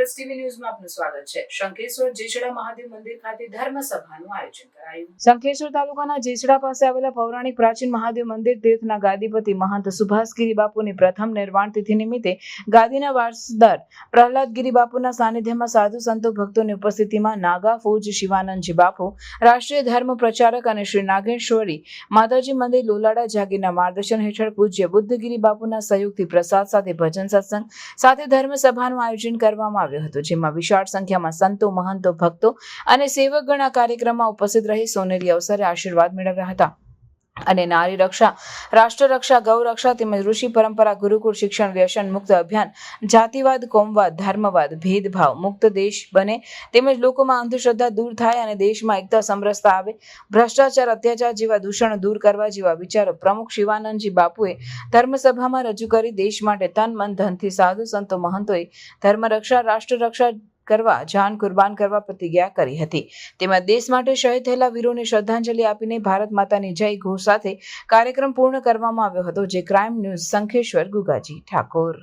TV ન્યૂઝમાં આપનું સ્વાગત છે. શંખેશ્વર જેસડા મહાદેવ મંદિર ખાતે ધર્મ સભાનું આયોજન કરાયું. શંખેશ્વર તાલુકાના જેસડા પાસે આવેલા પૌરાણિક પ્રાચીન મહાદેવ મંદિર તીર્થના ગાદીપતિ મહંત સુભાષગીરી બાપુની પ્રથમ નિર્વાણ તિથિ નિમિત્તે ગાદીના વારસદાર પ્રહલાદગીરી બાપુના સાનિધ્યમાં સાધુ સંતો ભક્તોની ઉપસ્થિતિમાં નાગા, ફૌજ, શિવાનંદજી બાપુ, રાષ્ટ્રીય ધર્મ પ્રચારક અને શ્રી નાગેશ્વરી માતાજી મંદિર લોલાડા જાગીરના માર્ગદર્શન હેઠળ પૂજ્ય બુદ્ધગીરી બાપુના સહયોગથી પ્રસાદ સાથે ભજન સત્સંગ સાથે ધર્મ સભાનું આયોજન કરવામાં આવ્યું હતો, જેમાં વિશાળ સંખ્યામાં સંતો, મહંતો, ભક્તો અને સેવકગણ આ કાર્યક્રમમાં ઉપસ્થિત રહી સોનેરી અવસરે આશીર્વાદ મેળવ્યા હતા. અને નારી રક્ષા, રાષ્ટ્ર રક્ષા, ગૌ રક્ષા તેમજ ઋષિ પરંપરા, ગુરુકુળ શિક્ષણ, વ્યસન, મુક્ત અભિયાન, જાતિવાદ, કોમવાદ, ધર્મવાદ, ભેદભાવ, મુક્ત દેશ બને તેમજ લોકોમાં અંધશ્રદ્ધા દૂર થાય અને દેશમાં એકતા સમરસતા આવે. ભ્રષ્ટાચાર, અત્યાચાર જેવા દૂષણો દૂર કરવા જેવા વિચારો પ્રમુખ શિવાનંદજી બાપુએ ધર્મસભામાં રજૂ કરી દેશ માટે તન, મન, ધનથી સાધુ સંતો મહંતોએ ધર્મ રક્ષા, રાષ્ટ્ર રક્ષા કરવા, જાન કુરબાન કરવા પ્રતિજ્ઞા કરી હતી. તેમાં દેશ માટે શહીદ થયેલા વીરોને શ્રદ્ધાંજલિ આપીને ભારત માતાની જય ઘોષ સાથે કાર્યક્રમ પૂર્ણ કરવામાં આવ્યો હતો, જે ક્રાઇમ ન્યૂઝ શંખેશ્વર ગુગાજી ઠાકોર.